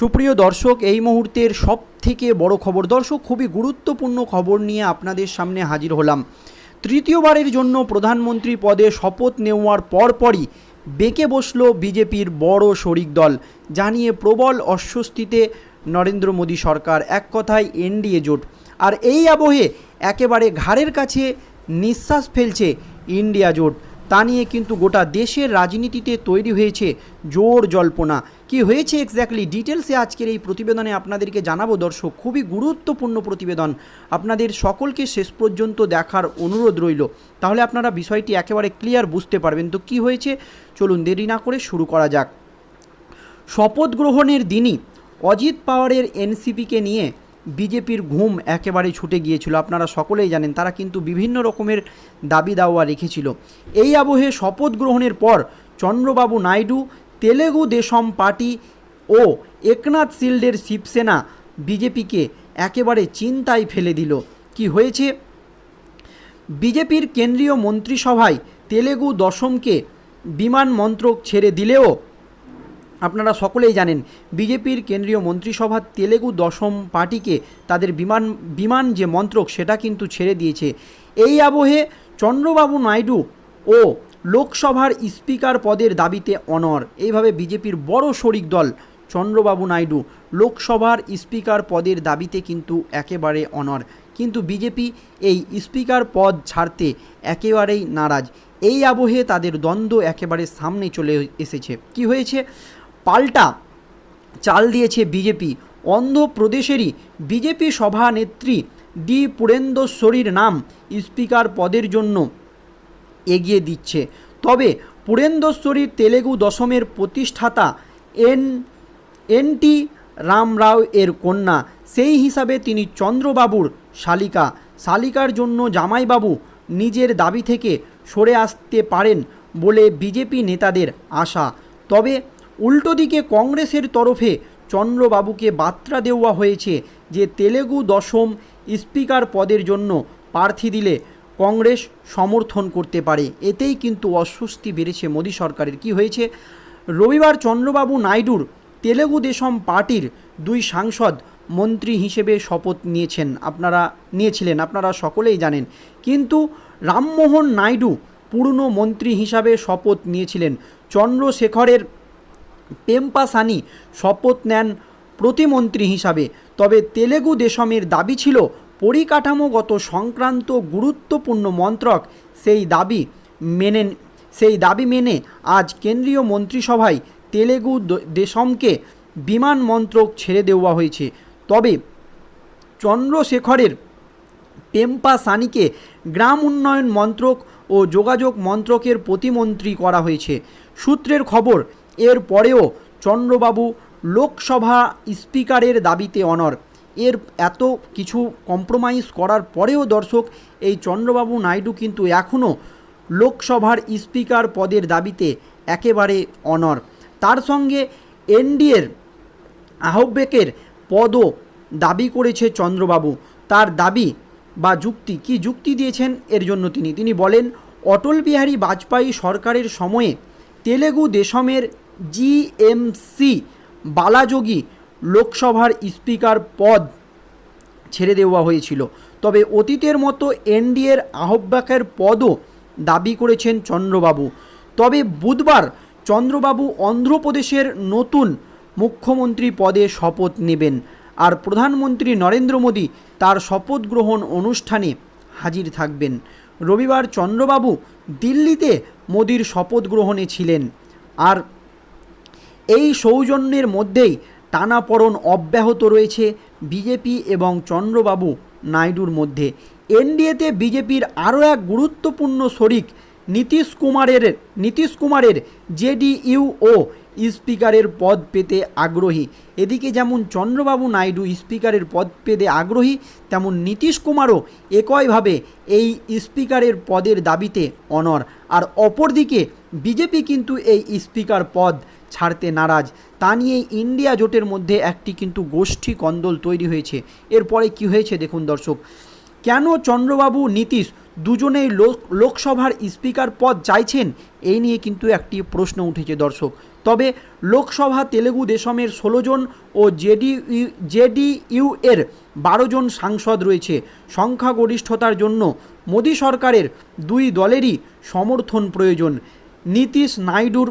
সুপ্রিয় দর্শক, এই মুহূর্তের সব থেকে বড় খবর। দর্শক, খুবই গুরুত্বপূর্ণ খবর নিয়ে আপনাদের সামনে হাজির হলাম। তৃতীয়বারের জন্য প্রধানমন্ত্রী পদে শপথ নেওয়ার পরপরই বেঁকে বসল বিজেপির বড় শরিক দল। জানিয়ে প্রবল অস্বস্তিতে নরেন্দ্র মোদী সরকার, এক কথায় এনডিএ জোট। আর এই আবহে একেবারে ঘাড়ের কাছে নিঃশ্বাস ফেলছে ইন্ডিয়া জোট। তা নিয়ে কিন্তু গোটা দেশের রাজনীতিতে তৈরি হয়েছে জোর জল্পনা। কি হয়েছে এক্স্যাক্টলি ডিটেলসে আজকের এই প্রতিবেদনে আপনাদেরকে জানাব দর্শক। খুবই গুরুত্বপূর্ণ প্রতিবেদন। আপনাদের সকলকে শেষ পর্যন্ত দেখার অনুরোধ রইল। তাহলে আপনারা বিষয়টি একেবারে ক্লিয়ার বুঝতে পারবেন। তো কি হয়েছে? চলুন দেরি না করে শুরু করা যাক। শপথ গ্রহণের দিনই অজিত পাওয়ারের এনসিপিকে নিয়ে বিজেপির ঘুম একেবারে ছুটে গিয়েছিল। আপনারা সকলেই জানেন, তারা কিন্তু বিভিন্ন রকমের দাবি দাওয়া রেখেছিল। এই আবহে শপথ গ্রহণের পর চন্দ্রবাবু নাইডু, তেলেগু দেশম পার্টি ও একনাথ শিল্ডের শিবসেনা বিজেপিকে একেবারে চিন্তায় ফেলে দিল। কি হয়েছে? বিজেপির কেন্দ্রীয় মন্ত্রিসভায় তেলেগু দশমকে বিমান মন্ত্রক ছেড়ে দিলেও আপনারা সকলেই জানেন, বিজেপির কেন্দ্রীয় মন্ত্রিসভা তেলেগু দশম পার্টিকে তাদের বিমান বিমান যে মন্ত্রক সেটা কিন্তু ছেড়ে দিয়েছে। এই আবহে চন্দ্রবাবু নাইডু ও লোকসভার স্পিকার পদের দাবিতে অনর এইভাবে বিজেপির বড় শরিক দল চন্দ্রবাবু নাইডু লোকসভার স্পিকার পদের দাবিতে কিন্তু একেবারে অনর কিন্তু বিজেপি এই স্পিকার পদ ছাড়তে একেবারেই নারাজ। এই আবহে তাদের দ্বন্দ্ব একেবারে সামনে চলে এসেছে। কি হয়েছে? পাল্টা চাল দিয়েছে বিজেপি। অন্ধ্রপ্রদেশেরই বিজেপি সভানেত্রী ডি পুরেন্দশ্বরীর নাম স্পিকার পদের জন্য এগিয়ে দিচ্ছে। তবে পুরেন্দশ্বরী তেলেগু দশমের প্রতিষ্ঠাতা এন এনটি রামরাও এর কন্যা। সেই হিসাবে তিনি চন্দ্রবাবুর শালিকা। শালিকার জন্য জামাইবাবু নিজের দাবি থেকে সরে আসতে পারেন বলে বিজেপি নেতাদের আশা। তবে উল্টো দিকে কংগ্রেসের তরফে চন্দ্রবাবুকে বার্তা দেওয়া হয়েছে যে তেলেগু দশম স্পিকার পদের জন্য প্রার্থী দিলে কংগ্রেস সমর্থন করতে পারে। এতেই কিন্তু অস্বস্তি বেড়েছে মোদী সরকারের। কি হয়েছে? রবিবার চন্দ্রবাবু নাইডুর তেলেগু দেশম পার্টির দুই সাংসদ মন্ত্রী হিসেবে শপথ নিয়েছেন। আপনারা নিয়েছিলেন, আপনারা সকলেই জানেন। কিন্তু রামমোহন নাইডু পূর্ণ মন্ত্রী হিসাবে শপথ নিয়েছিলেন। চন্দ্রশেখরের পেম্পাসানি শপথ নেন প্রতিমন্ত্রী হিসাবে। তবে তেলেগু দেশমের দাবি ছিল পরিকাঠামোগত সংক্রান্ত গুরুত্বপূর্ণ মন্ত্রক। সেই দাবি মেনে সেই দাবি মেনে আজ কেন্দ্রীয় মন্ত্রিসভায় তেলেগু দেশমকে বিমান মন্ত্রক ছেড়ে দেওয়া হয়েছে। তবে চন্দ্রশেখরের পেম্পা সানিকে গ্রাম উন্নয়ন মন্ত্রক ও যোগাযোগ মন্ত্রকের প্রতিমন্ত্রী করা হয়েছে। সূত্রের খবর এর পরেও চন্দ্রবাবু লোকসভা স্পিকারের দাবিতে অনর এর এত কিছু কম্প্রোমাইজ করার পরেও দর্শক, এই চন্দ্রবাবু নাইডু কিন্তু এখনও লোকসভার স্পিকার পদের দাবিতে একেবারে অনর তার সঙ্গে এনডিএর আহ্বেকের পদও দাবি করেছে চন্দ্রবাবু। তার দাবি বা যুক্তি, কি যুক্তি দিয়েছেন এর জন্য তিনি? তিনি বলেন, অটল বিহারী বাজপেয়ী সরকারের সময়ে তেলেগু দেশমের জিএমসি বালাযোগী লোকসভার স্পিকার পদ ছেড়ে দেওয়া হয়েছিল। তবে অতীতের মতো এনডিএর আহ্বায়কের পদও দাবি করেছেন চন্দ্রবাবু। তবে বুধবার চন্দ্রবাবু অন্ধ্রপ্রদেশের নতুন মুখ্যমন্ত্রী পদে শপথ নেবেন আর প্রধানমন্ত্রী নরেন্দ্র মোদী তার শপথ গ্রহণ অনুষ্ঠানে হাজির থাকবেন। রবিবার চন্দ্রবাবু দিল্লিতে মোদির শপথ গ্রহণে ছিলেন। আর এই সৌজন্যের মধ্যেই টানাপড়ন অব্যাহত রয়েছে বিজেপি এবং চন্দ্রবাবু নাইডুর মধ্যে। এনডিএতে বিজেপির আরও এক গুরুত্বপূর্ণ শরিক নীতিশ কুমারের নীতিশ কুমারের জেডিইউ ও স্পিকারের পদ পেতে আগ্রহী। এদিকে যেমন চন্দ্রবাবু নাইডু স্পিকারের পদ পেতে আগ্রহী, তেমন নীতিশ কুমারও একইভাবে এই স্পিকারের পদের দাবিতে অনর আর অপরদিকে বিজেপি কিন্তু এই স্পিকার পদ ছাড়তে নারাজ। তা নিয়ে ইন্ডিয়া জোটের মধ্যে একটি কিন্তু গোষ্ঠী কন্দল তৈরি হয়েছে। এরপরে কি হয়েছে দেখুন দর্শক। কেন চন্দ্রবাবু, নীতিশ দুজনেই লোক, লোকসভার স্পিকার পদ চাইছেন? এই নিয়ে কিন্তু একটি প্রশ্ন উঠেছে দর্শক। তবে লোকসভা তেলেগু দেশমের ষোলো জন ও জেডি জেডিইউ এর বারো জন সাংসদ রয়েছে। সংখ্যাগরিষ্ঠতার জন্য মোদী সরকারের দুই দলেরই সমর্থন প্রয়োজন। নীতিশ নাইডুর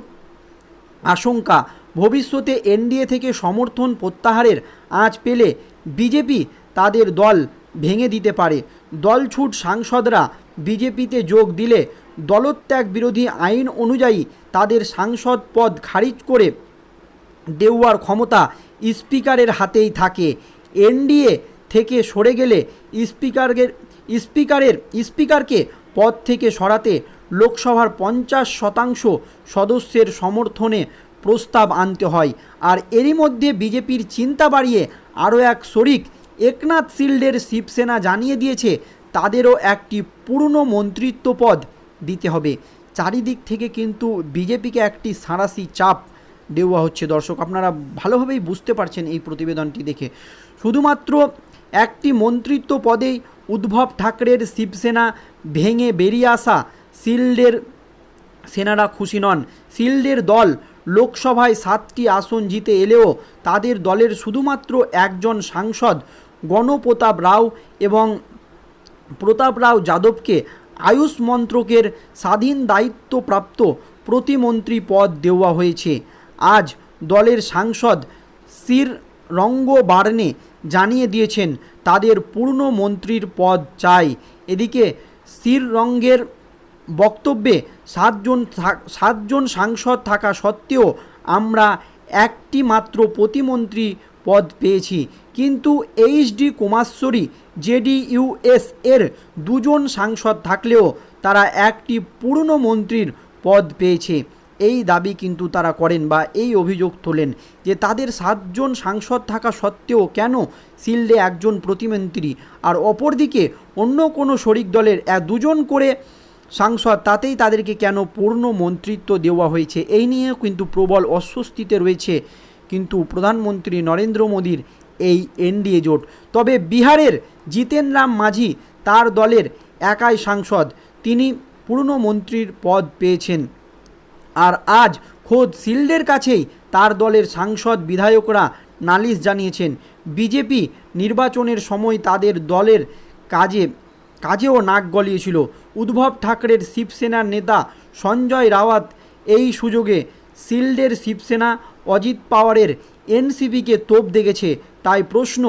আশঙ্কা। ভবিষ্যতে এনডিএ থেকে সমর্থন প্রত্যাহারের আঁচ পেলে বিজেপি তাদের দল ভেঙে দিতে পারে। দলছুট সাংসদরা বিজেপিতে যোগ দিলে দলত্যাগ বিরোধী আইন অনুযায়ী তাদের সাংসদ পদ খারিজ করে দেওয়ার ক্ষমতা স্পিকারের হাতেই থাকে। এনডিএ থেকে সরে গেলে স্পিকারের স্পিকারের স্পিকারকে পদ থেকে সরাতে লোকসভার পঞ্চাশ শতাংশ সদস্যের সমর্থনে প্রস্তাব আনতে হয়। আর এরই মধ্যে বিজেপির চিন্তা বাড়িয়ে আরও এক শরিক একনাথ শিল্ডের শিবসেনা জানিয়ে দিয়েছে, তাদেরও একটি পুরনো মন্ত্রিত্ব পদ দিতে হবে। চারিদিক থেকে কিন্তু বিজেপিকে একটি সাঁড়াশি চাপ দেওয়া হচ্ছে। দর্শক, আপনারা ভালোভাবেই বুঝতে পারছেন এই প্রতিবেদনটি দেখে। শুধুমাত্র একটি মন্ত্রিত্ব পদেই উদ্ভব ঠাকরের শিবসেনা ভেঙে বেরিয়ে আসা শিল্ডের সেনারা খুশি নন। শিল্ডের দল লোকসভায় সাতটি আসন জিতে এলেও তাদের দলের শুধুমাত্র একজন সাংসদ গণপ্রতাপ রাও এবং প্রতাপ রাও যাদবকে আয়ুষ মন্ত্রকের স্বাধীন দায়িত্বপ্রাপ্ত প্রতিমন্ত্রী পদ দেওয়া হয়েছে। আজ দলের সাংসদ সির রঙ্গ বার্নে জানিয়ে দিয়েছেন, তাদের পূর্ণ মন্ত্রীর পদ চাই। এদিকে সির রঙ্গের বক্তব্যে সাতজন সাতজন সাংসদ থাকা সত্ত্বেও আমরা একটি মাত্র প্রতিমন্ত্রী পদ পেয়েছি। কিন্তু এইচডি কুমাশ্বরী জেডিইউএস এর দুজন সাংসদ থাকলেও তারা একটি পূর্ণ মন্ত্রীর পদ পেয়েছে। এই দাবি কিন্তু তারা করেন বা এই অভিযোগ তোলেন যে তাদের সাতজন সাংসদ থাকা সত্ত্বেও কেন শিল্ডে একজন প্রতিমন্ত্রী আর অপরদিকে অন্য কোনো শরিক দলের দুজন করে সাংসদ, তাতেই তাদেরকে কেন পূর্ণ মন্ত্রিত্ব দেওয়া হয়েছে? এই নিয়েও কিন্তু প্রবল অস্বস্তিতে রয়েছে কিন্তু প্রধানমন্ত্রী নরেন্দ্র মোদীর এই এনডিএ জোট। তবে বিহারের জিতেন রাম মাঝি তার দলের একাই সাংসদ। তিনি পূর্ণ মন্ত্রীর পদ পেয়েছেন। আর আজ খোদ শিল্ডের কাছেই তার দলের সাংসদ বিধায়করা নালিশ জানিয়েছেন, বিজেপি নির্বাচনের সময় তাদের দলের কাজে কাজেও নাক গলিয়েছিল। উদ্ভব ঠাকরের শিবসেনার নেতা সঞ্জয় রাওয়াত এই সুযোগে শিল্ডের শিবসেনা অজিত পাওয়ারের এনসিপিকে তোপ দেখেছে। তাই প্রশ্ন,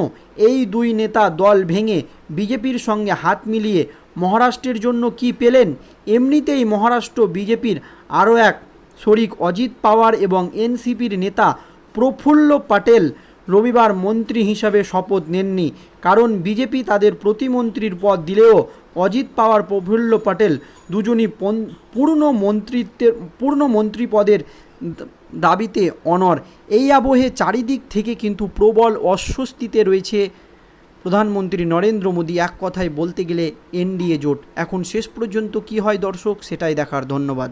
এই দুই নেতা দল ভেঙে বিজেপির সঙ্গে হাত মিলিয়ে মহারাষ্ট্রের জন্য কি পেলেন? এমনিতেই মহারাষ্ট্র বিজেপির আরও এক শরিক অজিত পাওয়ার এবং এনসিপির নেতা প্রফুল্ল প্যাটেল রবিবার মন্ত্রী হিসাবে শপথ নেননি। কারণ বিজেপি তাদের প্রতিমন্ত্রীর পদ দিলেও অজিত পাওয়ার প্রফুল্ল প্যাটেল দুজনই পূর্ণ মন্ত্রিত্বের পূর্ণ মন্ত্রী পদের দাবিতে অনর এই আবহে চারিদিক থেকে কিন্তু প্রবল অস্বস্তিতে রয়েছে প্রধানমন্ত্রী নরেন্দ্র মোদী। এক কথায় বলতে গেলে এনডিএ জোট। এখন শেষ পর্যন্ত কি হয় দর্শক, সেটাই দেখার ধন্যবাদ।